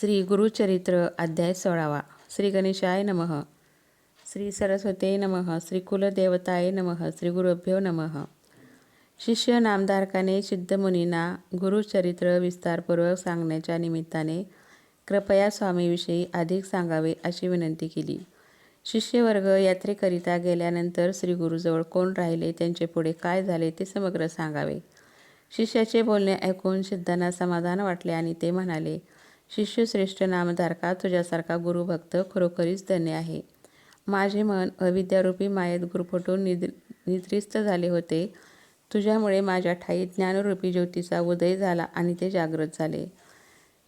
श्री गुरुचरित्र अध्याय सोळावा. श्री गणेशाय नमः. श्री सरस्वते नमः. श्री कुलदेवताय नमः. श्री गुरुभ्यो नमः. शिष्य नामधारकाने सिद्धमुनींना गुरुचरित्र विस्तारपूर्वक सांगण्याच्या निमित्ताने कृपया स्वामीविषयी अधिक सांगावे अशी विनंती केली. शिष्यवर्ग यात्रेकरिता गेल्यानंतर श्री गुरुजवळ कोण राहिले त्यांचे पुढे काय झाले ते समग्र सांगावे. शिष्याचे बोलणे ऐकून सिद्धांना समाधान वाटले आणि ते म्हणाले शिष्यश्रेष्ठ नामधारका तुझ्यासारखा गुरुभक्त खरोखरीच धन्य आहे. माझे मन अविद्यारूपी मायेत गुरुफटून निद्र निद्रिस्त झाले होते. तुझ्यामुळे माझ्या ठाई ज्ञानरूपी ज्योतीचा उदय झाला आणि ते जागृत झाले.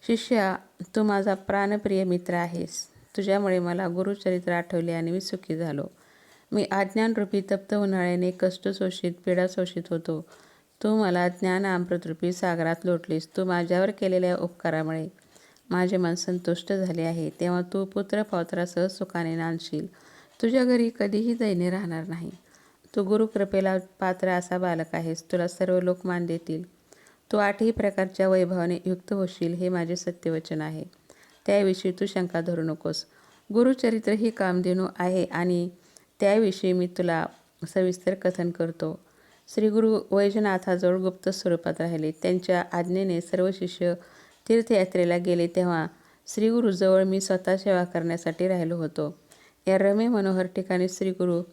शिष्या तू माझा प्राणप्रिय मित्र आहेस. तुझ्यामुळे मला गुरुचरित्र आठवले आणि मी सुखी झालो. मी अज्ञानरूपी तप्त उन्हाळ्याने कष्ट शोषित पीडा शोषित होतो. तू मला ज्ञान अमृतरूपी सागरात लोटलीस. तू माझ्यावर केलेल्या उपकारामुळे. माझे मन संतुष्ट झाले आहे तेव्हा तू पुत्र पावत्रासह सुखाने नांदशील. तुझ्या घरी कधीही दैन्य राहणार नाही. तू गुरुकृपेला पात्र असा बालक आहेस तुला सर्व लोक मान देतील. तू आठही प्रकारच्या वैभवाने युक्त होशील हे माझे सत्यवचन आहे. त्याविषयी तू शंका धरू नकोस. गुरुचरित्र ही कामधेनू आहे आणि त्याविषयी मी तुला सविस्तर कथन करतो. श्री गुरु वैजनाथाजवळ गुप्त स्वरूपात राहिले. त्यांच्या आज्ञेने सर्व शिष्य तीर्थयात्रेला गेले तेव्हा श्रीगुरूजवळ मी स्वतः सेवा करण्यासाठी राहिलो होतो. या रमे मनोहर ठिकाणी श्रीगुरू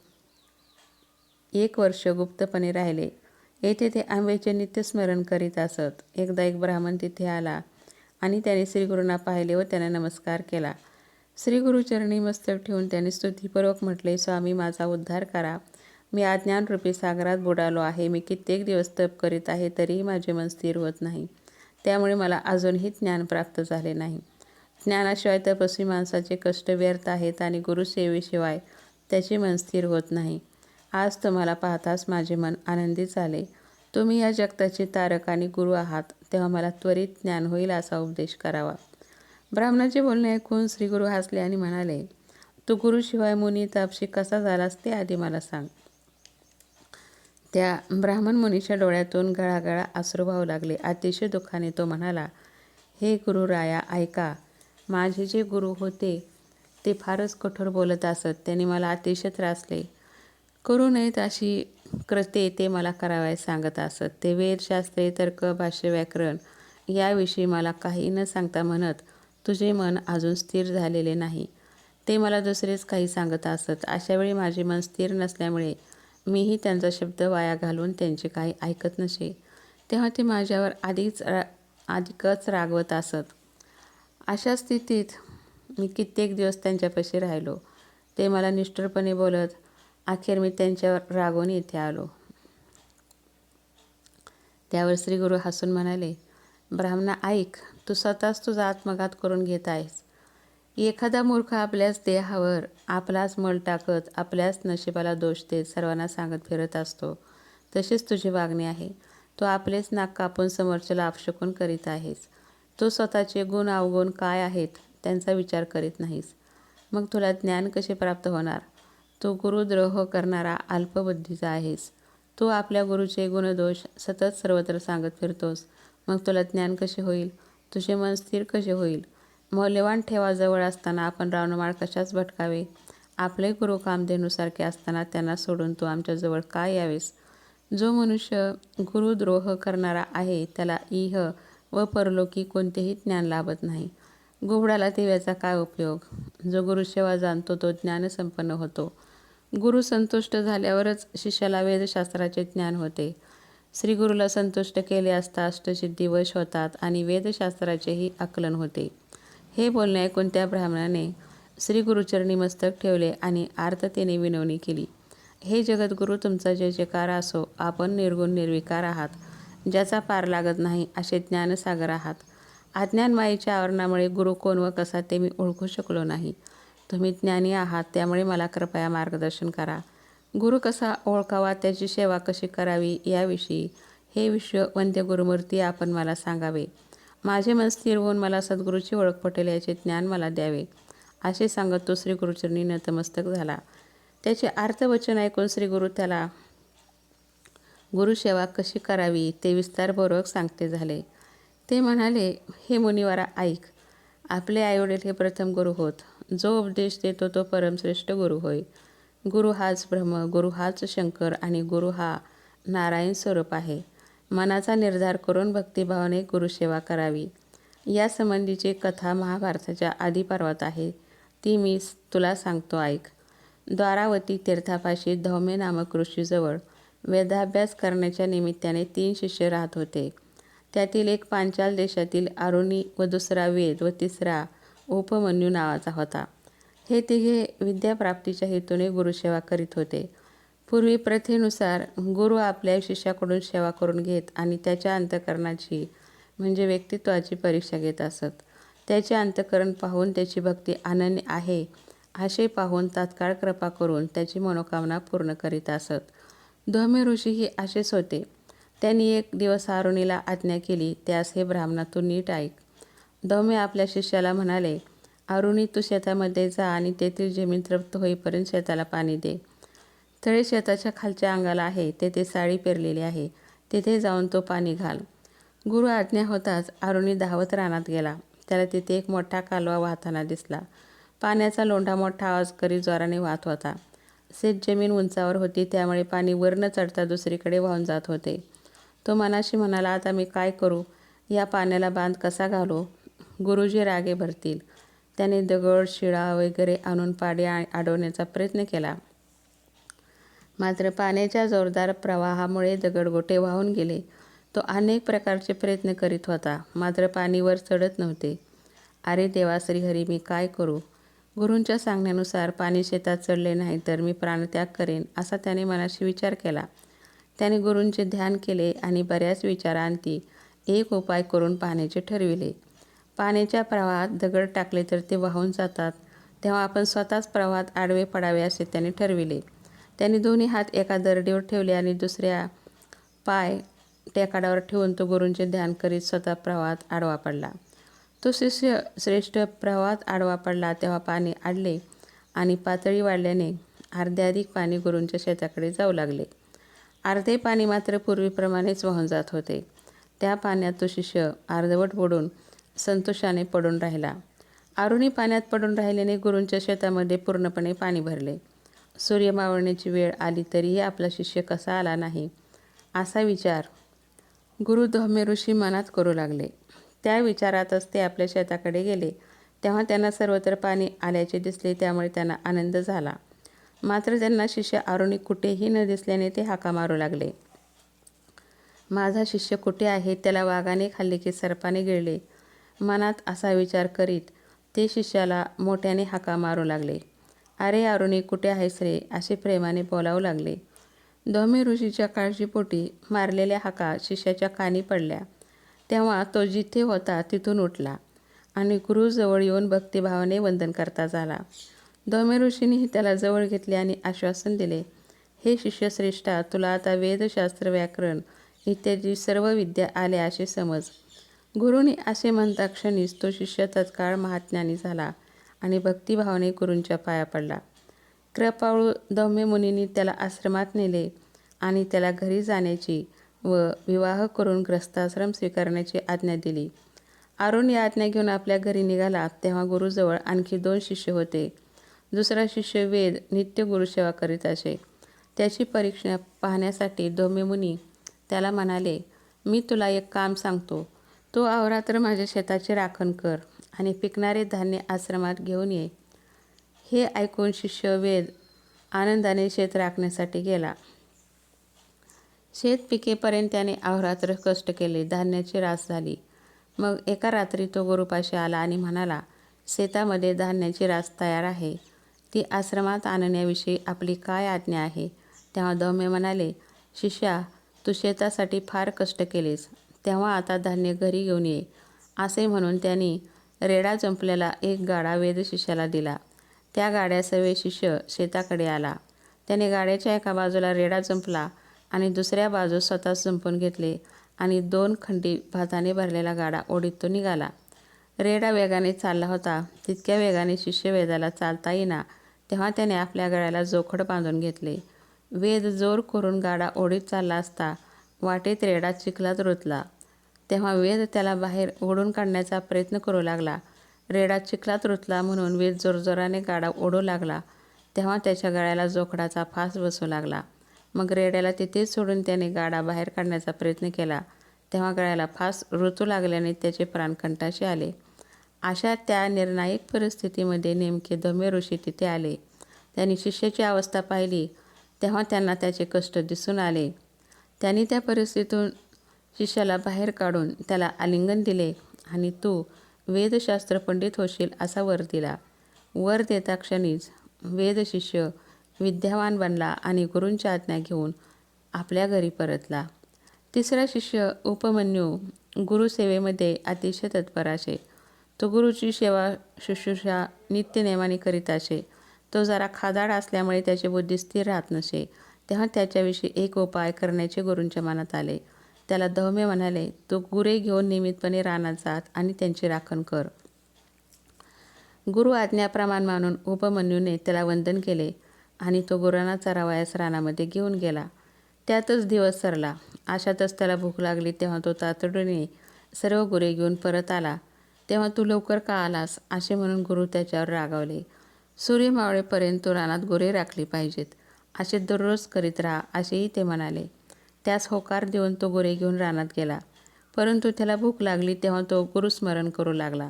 एक वर्ष गुप्तपणे राहिले. येथे ते आंबेचे नित्यस्मरण करीत असत. एकदा एक ब्राह्मण तिथे आला आणि त्याने श्रीगुरूंना पाहिले व त्याने नमस्कार केला. श्रीगुरुचरणी मस्तक ठेवून त्याने स्तुतीपूर्वक म्हटले स्वामी माझा उद्धार करा. मी अज्ञानरूपी सागरात बुडालो आहे. मी कित्येक दिवस तप करीत आहे तरीही माझे मन स्थिर होत नाही. त्यामुळे मला अजूनही ज्ञान प्राप्त झाले नाही. ज्ञानाशिवाय तपस्वी माणसाचे कष्ट व्यर्थ आहेत आणि गुरुसेवेशिवाय त्याचे मन स्थिर होत नाही. आज तुम्हाला पाहताच माझे मन आनंदित झाले. तुम्ही या जगताचे तारक आणि गुरु आहात तेव्हा मला त्वरित ज्ञान होईल असा उपदेश करावा. ब्राह्मणाचे बोलणे ऐकून श्रीगुरु हसले आणि म्हणाले तू गुरुशिवाय मुनी तापशी कसा झालास ते आधी मला सांग. त्या ब्राह्मण मुनीच्या डोळ्यातून गळागळा आसरू वाहू लागले. अतिशय दुःखाने तो म्हणाला हे गुरु राया ऐका. माझे जे गुरु होते ते फारच कठोर बोलत असत. त्यांनी मला अतिशय त्रासले करू नयेत अशी कृते ते मला करावयास सांगत असत. ते वेदशास्त्रे तर्क भाष्य व्याकरण याविषयी मला काही न सांगता म्हणत तुझे मन अजून स्थिर झालेले नाही. ते मला दुसरेच काही सांगत असत. अशावेळी माझे मन स्थिर नसल्यामुळे मीही त्यांचा शब्द वाया घालून त्यांचे काही ऐकत नसे. तेव्हा ते माझ्यावर आधीच रा अधिकच रागवत असत. अशा स्थितीत मी कित्येक दिवस त्यांच्यापाशी राहिलो. ते मला निष्ठुरपणे बोलत अखेर मी त्यांच्यावर रागवून इथे आलो. त्यावर श्रीगुरू हसून म्हणाले ब्राह्मणा ऐक तू स्वतःच तुझा आत्मघात करून घेत आहेस. एखादा मूर्ख आपल्याच देहावर आपलाच मल टाकत आपल्याच नशिबाला दोष देत सर्वांना सांगत फिरत असतो. तशीच तुझी वागणी आहे. तू आपलेच नाक कापून समोरच्याला आपशकून करीत आहेस. तू स्वतःचे गुण अवगुण काय आहेत त्यांचा विचार करीत नाहीस. मग तुला ज्ञान कसे प्राप्त होणार? तू गुरुद्रोह करणारा अल्पबुद्धीचा आहेस. तू आपल्या गुरुचे गुणदोष सतत सर्वत्र सांगत फिरतोस. मग तुला ज्ञान कसे होईल? तुझे मन स्थिर कसे होईल? मौल्यवान ठेवा जवळ असताना आपण रावणमाळ कशाच भटकावे. आपले गुरु कामधेनुसारखे असताना त्यांना सोडून तू आमच्याजवळ काय यावेस? जो मनुष्य गुरुद्रोह करणारा आहे त्याला इह व परलोकी कोणतेही ज्ञान लाभत नाही. गुबडाला दिव्याचा काय उपयोग? जो गुरुसेवा जाणतो तो ज्ञानसंपन्न होतो. गुरु संतुष्ट झाल्यावरच शिष्याला वेदशास्त्राचे ज्ञान होते. श्रीगुरूला संतुष्ट केले असता अष्टसिद्धी वश होतात आणि वेदशास्त्राचेही आकलन होते. हे बोलणे ऐकून त्या ब्राह्मणाने श्रीगुरुचरणी मस्तक ठेवले आणि आर्ततेने विनवणी केली? हे जगद्गुरू तुमचा जय जयकार असो आपण निर्गुण निर्विकार आहात ज्याचा पार लागत नाही असे ज्ञानसागर आहात. अज्ञानमायेच्या आवरणामुळे गुरु कोण व कसा ते मी ओळखू शकलो नाही. तुम्ही ज्ञानी आहात त्यामुळे मला कृपया मार्गदर्शन करा. गुरु कसा ओळखावा त्याची सेवा कशी करावी याविषयी हे विश्व वंद्य गुरुमूर्ती आपण मला सांगावे. माझे मन स्थिर होऊन मला सद्गुरूची ओळख पटेल याचे ज्ञान मला द्यावे असे सांगत तो श्री गुरुचरणी नतमस्तक झाला. त्याचे अर्थवचन ऐकून श्री गुरु त्याला गुरुसेवा कशी करावी ते विस्तारपूर्वक सांगते झाले. ते म्हणाले हे मुनिवारा ऐक. आपले आईवडील हे प्रथम गुरु होत. जो उपदेश देतो तो परमश्रेष्ठ गुरु होय. गुरु हाच ब्रह्म गुरु हाच शंकर आणि गुरु हा नारायण स्वरूप आहे. मनाचा निर्धार करून भक्तिभावाने गुरुसेवा करावी. यासंबंधीची कथा महाभारताच्या आदिपर्वात आहे. ती मी तुला सांगतो ऐक. द्वारावती तीर्थापाशी धौम्य नामक ऋषीजवळ वेदाभ्यास करण्याच्या निमित्ताने तीन शिष्य राहत होते. त्यातील एक पांचाल देशातील आरुणी व दुसरा वेद व तिसरा उपमन्यू नावाचा होता. हे तिघे विद्याप्राप्तीच्या हेतूने गुरुसेवा करीत होते. पूर्वी प्रथेनुसार गुरु आपल्या शिष्याकडून सेवा करून घेत आणि त्याच्या अंतकरणाची म्हणजे व्यक्तित्वाची परीक्षा घेत असत. त्याचे अंतकरण पाहून त्याची भक्ती अनन्य आहे असे पाहून तात्काळ कृपा करून त्याची मनोकामना पूर्ण करीत असत. धोमे ऋषीही असेच होते. त्यांनी एक दिवस आरुणीला आज्ञा केली त्यास हे ब्राह्मणातून नीट ऐक. धौम्य आपल्या शिष्याला म्हणाले अरुणी तू शेतामध्ये जा आणि तेथील जमीन तृप्त होईपर्यंत शेताला पाणी दे. तळे शेताच्या खालच्या अंगाला आहे. तेथे साडी पेरलेली आहे. तेथे जाऊन तो पाणी घाल. गुरु आज्ञा होताच अरुणी धावत रानात गेला. त्याला तिथे एक मोठा कालवा वाहताना दिसला. पाण्याचा लोंढा मोठा आवाज करीत जोराने वाहत होता. शेत जमीन उंचावर होती. त्यामुळे पाणी वर न चढता दुसरीकडे वाहून जात होते. तो मनाशी म्हणाला आता मी काय करू? या पाण्याला बांध कसा घालू गुरुजी रागे भरतील. त्याने दगड शिळा वगैरे आणून पाडी अडवण्याचा प्रयत्न केला. मात्र पाण्याच्या जोरदार प्रवाहामुळे दगडगोटे वाहून गेले. तो अनेक प्रकारचे प्रयत्न करीत होता मात्र पाणी वर चढत नव्हते. अरे देवा श्रीहरी मी काय करू? गुरूंच्या सांगण्यानुसार पाणी शेतात चढले नाही तर मी प्राणत्याग करेन असा त्याने मनाशी विचार केला. त्याने गुरूंचे ध्यान केले आणि बऱ्याच विचारांती एक उपाय करून पाण्याचे ठरविले. पाण्याच्या प्रवाहात दगड टाकले तर ते वाहून जातात तेव्हा आपण स्वतःच प्रवाहात आडवे पडावे असे त्याने ठरविले. त्यांनी दोन्ही हात एका दरडीवर ठेवले आणि दुसऱ्या पाय टेकाडावर ठेवून तो गुरूंचे ध्यान करीत स्वतः प्रवाहात आडवा पडला. तो शिष्य श्रेष्ठ प्रवाहात आडवा पडला तेव्हा पाणी आडले आणि पातळी वाढल्याने अर्ध्याधिक पाणी गुरूंच्या शेताकडे जाऊ लागले. अर्धे पाणी मात्र पूर्वीप्रमाणेच वाहून जात होते. त्या पाण्यात तो शिष्य अर्धवट बुडून संतोषाने पडून राहिला. आरुणी पाण्यात पडून राहिल्याने गुरूंच्या शेतामध्ये पूर्णपणे पाणी भरले. सूर्य मावळण्याची वेळ आली तरीही आपला शिष्य कसा आला नाही? असा विचार गुरु धौम्य ऋषी मनात करू लागले. त्या विचारातच ते आपल्या शेताकडे गेले. तेव्हा त्यांना सर्वत्र पाणी आल्याचे दिसले त्यामुळे त्यांना आनंद झाला. मात्र त्यांना शिष्य आरुणी कुठेही न दिसल्याने ते हाका मारू लागले. माझा शिष्य कुठे आहे? त्याला वाघाने खाल्ले की सर्पाने गिळले. मनात असा विचार करीत ते शिष्याला मोठ्याने हाका मारू लागले. अरे अरुणी कुठे आहेस रे? असे प्रेमाने बोलावू लागले. धोमे ऋषीच्या काळजीपोटी मारलेल्या हाका शिष्याच्या कानी पडल्या. तेव्हा तो जिथे होता तिथून उठला आणि गुरुजवळ येऊन भक्तिभावाने वंदन करता झाला. धोमे ऋषींनीही त्याला जवळ घेतले आणि आश्वासन दिले हे शिष्यश्रेष्ठा तुला आता वेदशास्त्र व्याकरण इत्यादी सर्व विद्या आल्या असे समज. गुरुनी असे म्हणता क्षणीच तो शिष्य तत्काळ महात्म्यानी झाला. आणि भक्तिभावाने गुरूंच्या पाया पडला. कृपाळू दौम्य मुनींनी त्याला आश्रमात नेले आणि त्याला घरी जाण्याची व विवाह करून ग्रस्ताश्रम स्वीकारण्याची आज्ञा दिली. अरुण या आज्ञा घेऊन आपल्या घरी निघाला तेव्हा गुरुजवळ आणखी दोन शिष्य होते. दुसरा शिष्य वेद नित्य गुरुसेवा करीत असे. त्याची परीक्षा पाहण्यासाठी दोमे मुनी त्याला म्हणाले मी तुला एक काम सांगतो. तू अवरात्र माझ्या शेताची राखण कर. आणि पिकणारे धान्य आश्रमात घेऊन ये. हे ऐकून शिष्य वेद आनंदाने शेत राखण्यासाठी गेला. शेत पिकेपर्यंत त्याने अहोरात्र कष्ट केले. धान्याची रास झाली. मग एका रात्री तो गुरुपाशी आला आणि म्हणाला शेतामध्ये धान्याची रास तयार आहे. ती आश्रमात आणण्याविषयी आपली काय आज्ञा आहे? तेव्हा दौम्य म्हणाले शिष्या तू शेतासाठी फार कष्ट केलेस. तेव्हा आता धान्य घरी घेऊन ये. असे म्हणून त्यांनी रेडा जंपलेला एक गाडा वेदशिष्याला दिला. त्या गाड्यासर्व शिष्य शेताकडे आला. त्याने गाड्याच्या एका बाजूला रेडा जंपला आणि दुसऱ्या बाजूस स्वतः संपून घेतले आणि दोन खंडी भाताने भरलेला गाडा ओढीत तो निघाला. रेडा वेगाने चालला होता. तितक्या वेगाने शिष्य वेदाला चालता येईना तेव्हा त्याने आपल्या गळ्याला जोखड बांधून घेतले. वेद जोर करून गाडा ओढीत चालला असता वाटेत रेडा चिखलात रुतला. तेव्हा वेद त्याला बाहेर ओढून काढण्याचा प्रयत्न करू लागला. रेडा चिखलात रुतला म्हणून वेद जोरजोराने गाडा ओढू लागला. तेव्हा त्याच्या गळ्याला जोखडाचा फास बसू लागला. मग रेड्याला तिथेच सोडून त्याने गाडा बाहेर काढण्याचा प्रयत्न केला. तेव्हा गळ्याला फास रुतू लागल्याने त्याचे प्राण कंठाशी आले. अशा त्या निर्णायक परिस्थितीमध्ये नेमके धमे ऋषी तिथे आले. त्यांनी शिष्याची अवस्था पाहिली. तेव्हा त्यांना त्याचे कष्ट दिसून आले. त्यांनी त्या परिस्थितीतून शिष्याला बाहेर काढून त्याला आलिंगन दिले आणि तू वेदशास्त्र पंडित होशील असा वर दिला. वर देता क्षणीच वेदशिष्य विद्यावान बनला आणि गुरूंची आज्ञा घेऊन आपल्या घरी परतला. तिसरा शिष्य उपमन्यू गुरुसेवेमध्ये अतिशय तत्पर असे. तो गुरुची सेवा शुश्रूषा नित्यनेमाने करीत असे. तो जरा खादाड असल्यामुळे त्याची बुद्धी स्थिर राहत नसे. तेव्हा त्याच्याविषयी एक उपाय करण्याचे गुरूंच्या मनात आले. त्याला दहमे म्हणाले तू गुरे घेऊन नियमितपणे रानात जात आणि त्यांची राखण कर. गुरु आज्ञाप्रमाण मानून उपमन्यूने त्याला वंदन केले आणि तो गुरांना चरावयास रानामध्ये घेऊन गेला. त्यातच दिवस सरला. अशातच त्याला भूक लागली तेव्हा तो तातडीने सर्व गुरे घेऊन परत आला. तेव्हा तू लवकर का आलास? असे म्हणून गुरु त्याच्यावर रागावले. सूर्य मावळेपर्यंत तू रानात गुरे राखली पाहिजेत. असे दररोज करीत राहा असेही ते म्हणाले. त्यास होकार देऊन तो गुरे घेऊन रानात गेला. परंतु त्याला भूक लागली तेव्हा तो गुरुस्मरण करू लागला.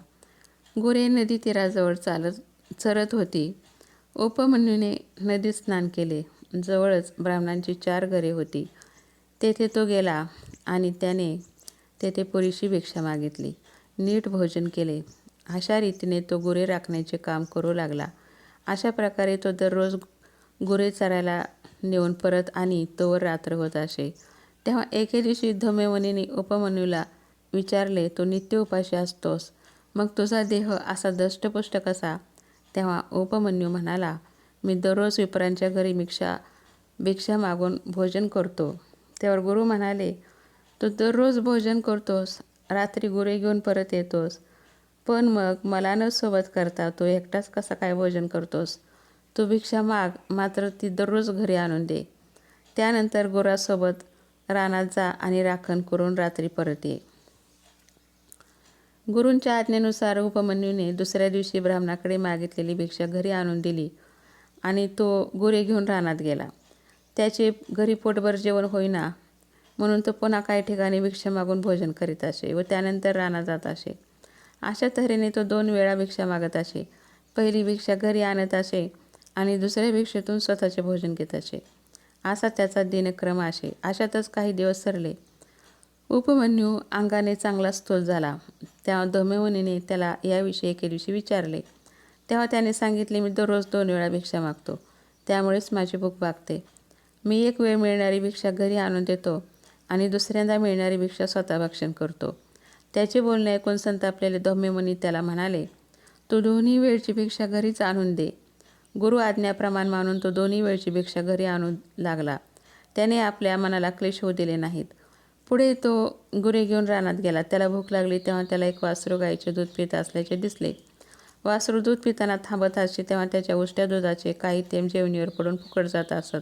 गुरे नदी तीराजवळ चालत चरत होती. उपमन्यूने नदीत स्नान केले. जवळच ब्राह्मणांची चार घरे होती. तेथे तो गेला आणि त्याने तेथे पुरीशी भिक्षा मागितली. नीट भोजन केले. अशा रीतीने तो गुरे राखण्याचे काम करू लागला. अशा प्रकारे तो दररोज गुरे चरायला नेऊन परत आणि तोवर रात्र होत असे. तेव्हा एके दिवशी धमेवनीने उपमन्यूला विचारले तो नित्य उपाशी असतोस. मग तुझा देह असा दष्टपुष्ट कसा? तेव्हा उपमन्यू म्हणाला मी दररोज विपरांच्या घरी भिक्षा भिक्षा मागून भोजन करतो. त्यावर गुरु म्हणाले तू दररोज भोजन करतोस रात्री गुरे घेऊन परत येतोस. पण मग मला न सोबत करता तू एकटाच कसा काय भोजन करतोस? तू भिक्षा माग मात्र ती दररोज घरी आणून दे. त्यानंतर गोरासोबत रानात जा आणि राखण करून रात्री परत ये. गुरूंच्या आज्ञेनुसार उपमन्यूने दुसऱ्या दिवशी ब्राह्मणाकडे मागितलेली भिक्षा घरी आणून दिली आणि तो गोरे घेऊन रानात गेला. त्याचे घरी पोटभर जेवण होईना म्हणून तो पुन्हा काही ठिकाणी भिक्षा मागून भोजन करीत असे व त्यानंतर रानात जात असे. अशा तऱ्हेने तो दोन वेळा भिक्षा मागत असे. पहिली भिक्षा घरी आणत असे. आणि दुसऱ्या भिक्षेतून स्वतःचे भोजन घेत असे. असा त्याचा दिनक्रम असे. अशातच काही दिवस सरले. उपमन्यू अंगाने चांगला स्थूल झाला. त्या धमेवनीने त्याला याविषयी एके दिवशी विचारले. तेव्हा त्याने सांगितले मी दररोज दोन वेळा भिक्षा मागतो. त्यामुळेच माझी भूक भागते. मी एक वेळ मिळणारी भिक्षा घरी आणून देतो आणि दुसऱ्यांदा मिळणारी भिक्षा स्वतः भक्षण करतो. त्याचे बोलणे ऐकून संतापलेले धम्यमुनी त्याला म्हणाले तू दोन्ही वेळची भिक्षा घरीच आणून दे. गुरु आज्ञाप्रमाण मानून तो दोन्ही वेळची भिक्षा घरी आणू लागला. त्याने आपल्या मनाला क्लेश होऊ दिले नाहीत. पुढे तो गुरे घेऊन रानात गेला. त्याला भूक लागली तेव्हा त्याला एक वासरू गाईचे दूध पित असल्याचे दिसले. वासरू दूध पिताना थांबत असे तेव्हा त्याच्या उष्ट्या दुधाचे काही तेम जेवणीवर पडून फुकट जात असत.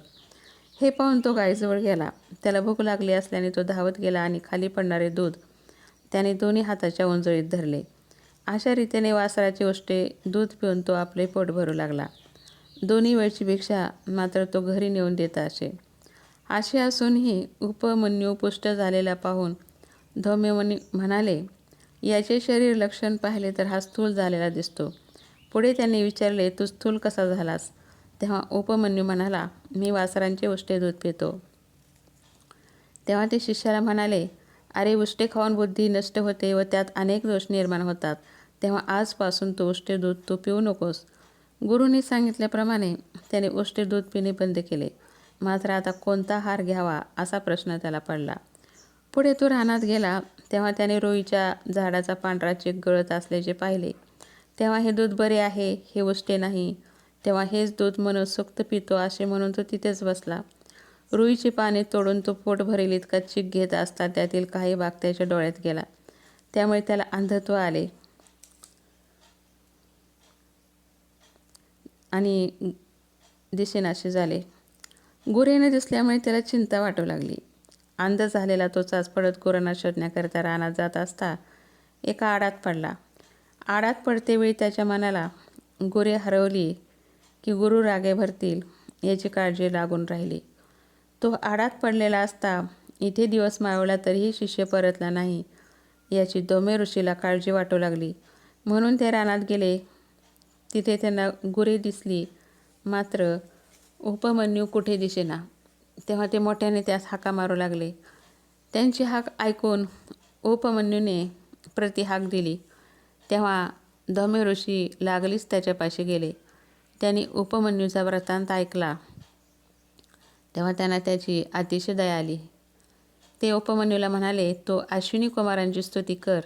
हे पाहून तो गाईजवळ गेला. त्याला भूक लागली असल्याने तो धावत गेला आणि खाली पडणारे दूध त्याने दोन्ही हाताच्या उंजळीत धरले. अशा रीतीने वासराचे उष्टे दूध पिऊन तो आपले पोट भरू लागला. दोन्ही वेळची भिक्षा मात्र तो घरी नेऊन देत असे. असे असूनही उपमन्यू पुष्ट झालेला पाहून धौम्यमनी म्हणाले याचे शरीर लक्षण पाहिले तर हा स्थूल झालेला दिसतो. पुढे त्यांनी विचारले तू स्थूल कसा झालास? तेव्हा उपमन्यू म्हणाला मी वासरांचे उष्टे दूध पितो. तेव्हा ते शिष्याला म्हणाले अरे उष्टे खाऊन बुद्धी नष्ट होते व त्यात अनेक दोष निर्माण होतात. तेव्हा आजपासून तू उष्टे दूध तू पिऊ नकोस. गुरुनी सांगितल्याप्रमाणे त्याने उष्टे दूध पिणे बंद केले. मात्र आता कोणता हार घ्यावा असा प्रश्न त्याला पडला. पुढे तो रानात गेला. तेव्हा त्याने रोईच्या झाडाचा पांढरा चेक गळत असल्याचे पाहिले. तेव्हा हे दूध बरे आहे हे उष्टे नाही. तेव्हा हेच दूध मनसोक्त पितो असे म्हणून तो तिथेच बसला. रुईची पाने तोडून तो पोट भरेल इतका चीक घेत असता त्यातील काही भाग त्याच्या डोळ्यात गेला. त्यामुळे त्याला अंधत्व आले. आणि दिसेनासे झाले. गुरेने दिसल्यामुळे त्याला चिंता वाटू लागली. अंध झालेला तो चाच पडत गुरांना शोधण्याकरिता रानात जात असता एका आडात पडला. आडात पडतेवेळी त्याच्या मनाला गुरे हरवली की गुरु रागे भरतील याची काळजी लागून राहिली. तो आडात पडलेला असता इथे दिवस माळवला तरीही शिष्य परतला नाही याची दोमे ऋषीला काळजी वाटू लागली. म्हणून ते रानात गेले. तिथे त्यांना गुरे दिसली. मात्र उपमन्यू कुठे दिसेना. तेव्हा ते मोठ्याने त्यास हाका मारू लागले. त्यांची हाक ऐकून उपमन्यूने प्रतिहाक दिली. तेव्हा धमे ऋषी लागलीच त्याच्यापाशी गेले. त्यांनी उपमन्यूचा वृत्तांत ऐकला. तेव्हा त्यांना त्याची अतिशय दया आली. ते उपमन्यूला म्हणाले तो अश्विनी कुमारांची स्तुती कर.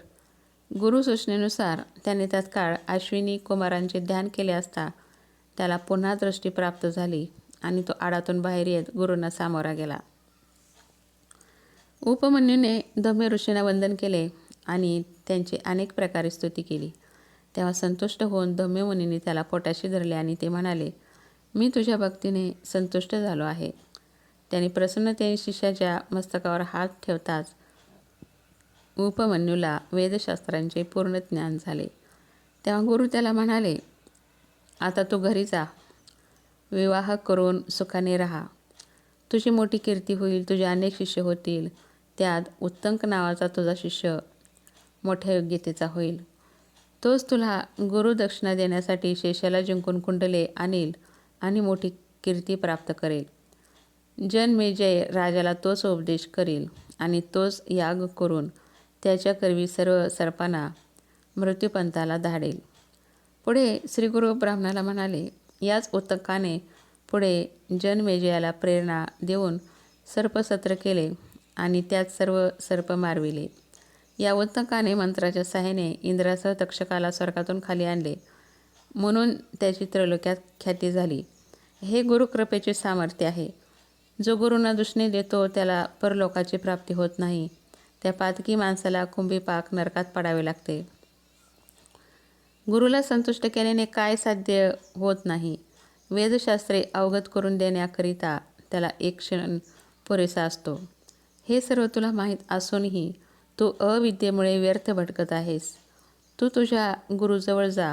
गुरु सूचनेनुसार त्याने तत्काळ अश्विनी कुमारांचे ध्यान केले असता त्याला पुन्हा दृष्टी प्राप्त झाली आणि तो आडातून बाहेर येत गुरूंना सामोरा गेला. उपमन्यूने धम्य ऋषींना वंदन केले आणि त्यांची अनेक प्रकारे स्तुती केली. तेव्हा संतुष्ट होऊन धम्य मुनीने त्याला पोटाशी धरले आणि ते म्हणाले मी तुझ्या भक्तीने संतुष्ट झालो आहे. त्याने प्रसन्नतेने शिष्याच्या मस्तकावर हात ठेवताच उपमन्यूला वेदशास्त्रांचे पूर्ण ज्ञान झाले. तेव्हा गुरु त्याला म्हणाले आता तू घरी जा. विवाह करून सुखाने राहा. तुझी मोठी कीर्ती होईल तुझे अनेक शिष्य होतील. त्यात उत्तंक नावाचा तुझा शिष्य मोठ्या योग्यतेचा होईल. तोच तुला गुरुदक्षिणा देण्यासाठी शेषाला जिंकून कुंडले आणील आणि मोठी कीर्ती प्राप्त करेल. जन्मेजय राजाला तोच उपदेश करील आणि तोच याग करून त्याच्या करवी सर्व सर्पांना मृत्यूपंथाला धाडेल. पुढे श्रीगुरु ब्राह्मणाला म्हणाले याच उत्तकाने पुढे जनमेजयाला प्रेरणा देऊन सर्पसत्र केले आणि त्यात सर्व सर्प मारविले. या उत्तकाने मंत्राच्या सहाय्याने इंद्रासह तक्षकाला स्वर्गातून खाली आणले. म्हणून त्याची त्रैलोक्यात ख्याती झाली. हे गुरुकृपेचे सामर्थ्य आहे. जो गुरुंना दुष्णे देतो त्याला परलोकाची प्राप्ती होत नाही. त्या पातकी माणसाला कुंभी पाक नरकात पडावे लागते. गुरुला संतुष्ट केल्याने काय साध्य होत नाही. वेदशास्त्रे अवगत करून देण्याकरिता त्याला एक क्षण पुरेसा असतो. हे सर्व तुला माहीत असूनही तू अविद्येमुळे व्यर्थ भटकत आहेस. तू तुझ्या गुरुजवळ जा.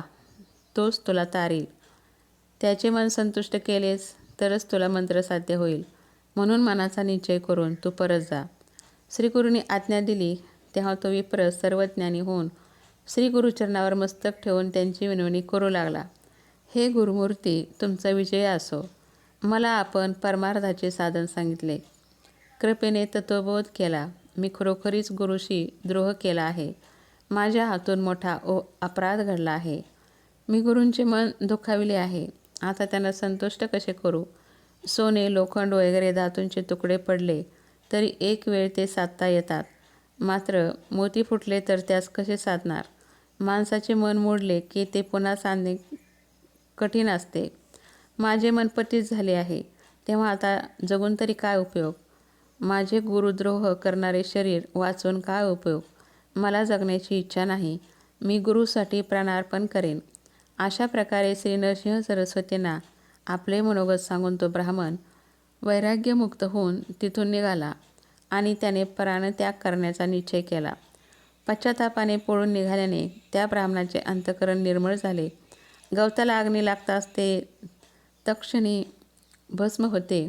तोच तुला तारील. त्याचे मन संतुष्ट केलेस तरच तुला मंत्र साध्य होईल. म्हणून मनाचा निश्चय करून तू परत जा. श्रीगुरूंनी आज्ञा दिली तेव्हा तो विप्र सर्वज्ञानी होऊन श्री गुरुचरणावर मस्तक ठेवून त्यांची विनवणी करू लागला. हे गुरुमूर्ती तुमचा विजय असो. मला आपण परमार्थाचे साधन सांगितले. कृपेने तत्वबोध केला. मी खरोखरीच गुरुशी द्रोह केला आहे. माझ्या हातून मोठा ओ अपराध घडला आहे. मी गुरूंचे मन दुखाविले आहे. आता त्यांना संतुष्ट कसे करू? सोने लोखंड वगैरे धातूंचे तुकडे पडले. तरी एक वेळ ते साधता येतात. मात्र मोती फुटले तर त्यास कसे साधणार? माणसाचे मन मोडले की ते पुन्हा सांधणे कठीण असते. माझे मन पतीत झाले आहे. तेव्हा आता जगून तरी काय उपयोग? माझे गुरुद्रोह करणारे शरीर वाचून काय उपयोग? मला जगण्याची इच्छा नाही. मी गुरुसाठी प्राणार्पण करेन. अशा प्रकारे श्री नरसिंह सरस्वतींना आपले मनोगत सांगून तो ब्राह्मण वैराग्यमुक्त होऊन तिथून निघाला आणि त्याने प्राणत्याग करण्याचा निश्चय केला. पश्चातापाने पळून निघाल्याने त्या ब्राह्मणाचे अंतकरण निर्मळ झाले. गवताला अग्नी लागताच ते तक्षणी भस्म होते.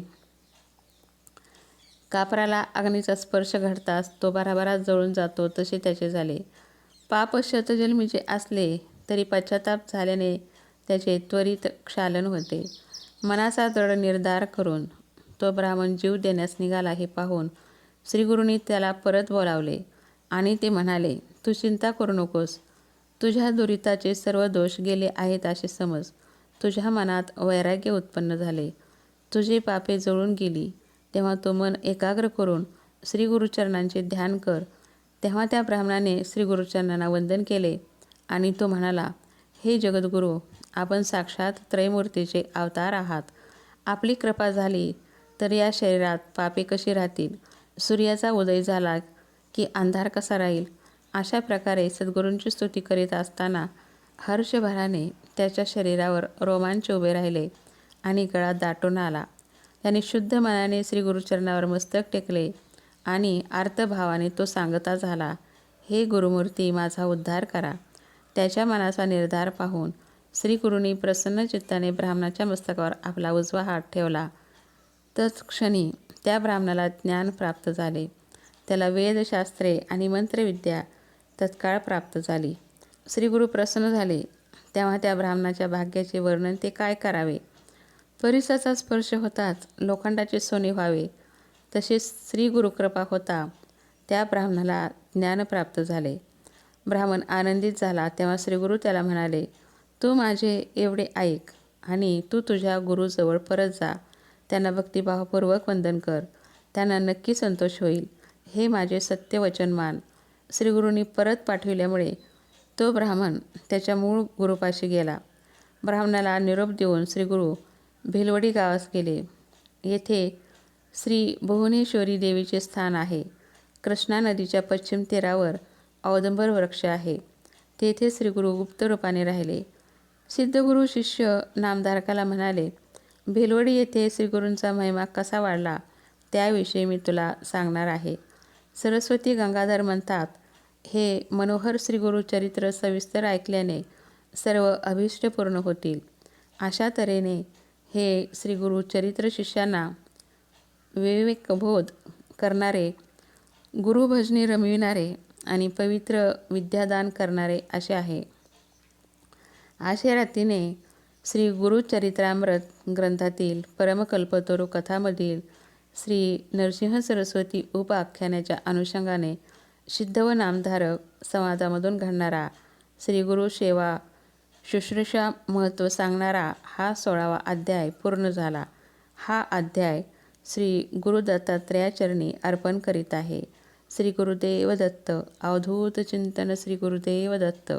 कापराला अग्नीचा स्पर्श घडताच तो भराभरात जळून जातो तसे त्याचे झाले. पाप शतजन्मीचे असले तरी पश्चाताप झाल्याने त्याचे त्वरित क्षालन होते. मनाचा दृढ निर्धार करून तो ब्राह्मण जीव देण्यास निघाला हे पाहून श्रीगुरूंनी त्याला परत बोलावले आणि ते म्हणाले तू चिंता करू नकोस. तुझ्या दुरिताचे सर्व दोष गेले आहेत असे समज. तुझ्या मनात वैराग्य उत्पन्न झाले. तुझी पापे जळून गेली. तेव्हा तो मन एकाग्र करून श्री गुरुचरणांचे ध्यान कर. तेव्हा त्या ब्राह्मणाने श्रीगुरुचरणांना वंदन केले आणि तो म्हणाला हे जगद्गुरू आपण साक्षात त्रयमूर्तीचे अवतार आहात. आपली कृपा झाली तर या शरीरात पापे कशी राहतील? सूर्याचा उदय झाला की अंधार कसा राहील? अशा प्रकारे सद्गुरूंची स्तुती करीत असताना हर्षभराने त्याच्या शरीरावर रोमांच उभे राहिले आणि गळा दाटून आला. त्याने शुद्ध मनाने श्री गुरुचरणावर मस्तक टेकले आणि आर्तभावाने तो सांगता झाला हे गुरुमूर्ती माझा उद्धार करा. त्याच्या मनाचा निर्धार पाहून श्रीगुरूंनी प्रसन्न चित्ताने ब्राह्मणाच्या मस्तकावर आपला उजवा हात ठेवला. तत्क्षणी क्षणी त्या ब्राह्मणाला ज्ञान प्राप्त झाले. त्याला वेदशास्त्रे आणि मंत्रविद्या तत्काळ प्राप्त झाली. श्रीगुरु प्रसन्न झाले. तेव्हा त्या ब्राह्मणाच्या भाग्याचे वर्णन ते काय करावे? परिसाचा स्पर्श होताच लोखंडाचे सोने व्हावे. तसेच श्री गुरुकृपा होता त्या ब्राह्मणाला ज्ञान प्राप्त झाले. ब्राह्मण आनंदित झाला तेव्हा श्रीगुरु त्याला म्हणाले तू माझे एवढे ऐक आणि तू तुझ्या गुरुजवळ परत जा. त्यांना भक्तिभावपूर्वक वंदन कर. त्यांना नक्की संतोष होईल. हे माझे सत्यवचन मान. श्रीगुरूंनी परत पाठविल्यामुळे तो ब्राह्मण त्याच्या मूळ गुरुपाशी गेला. ब्राह्मणाला निरोप देऊन श्रीगुरू भिलवडी गावास गेले. येथे श्री भुवनेश्वरी देवीचे स्थान आहे. कृष्णा नदीच्या पश्चिम तीरावर औदंबर वृक्ष आहे. तेथे श्रीगुरू गुप्त रूपाने राहिले. सिद्धगुरू शिष्य नामधारकाला म्हणाले भिलवडी येथे श्रीगुरूंचा महिमा कसा वाढला त्याविषयी मी तुला सांगणार आहे. सरस्वती गंगाधर म्हणतात हे मनोहर श्रीगुरुचरित्र सविस्तर ऐकल्याने सर्व अभिष्ट पूर्ण होतील. अशा तऱ्हेने हे श्रीगुरु चरित्र शिष्यांना विवेकबोध करणारे गुरुभजनी रमविणारे आणि पवित्र विद्यादान करणारे असे आहे. आशेरातीने श्री गुरुचरित्रामृत ग्रंथातील परमकल्पतरू कथामधील श्री नरसिंह सरस्वती उपाख्यानाच्या अनुषंगाने सिद्ध व नामधारक समाजामधून घडणारा श्री गुरु सेवा शुश्रूषा महत्त्व सांगणारा हा सोळावा अध्याय पूर्ण झाला. हा अध्याय श्री गुरुदत्तात्रयाचरणी अर्पण करीत आहे. श्री गुरुदेव दत्त अवधूत चिंतन श्री गुरुदेव दत्त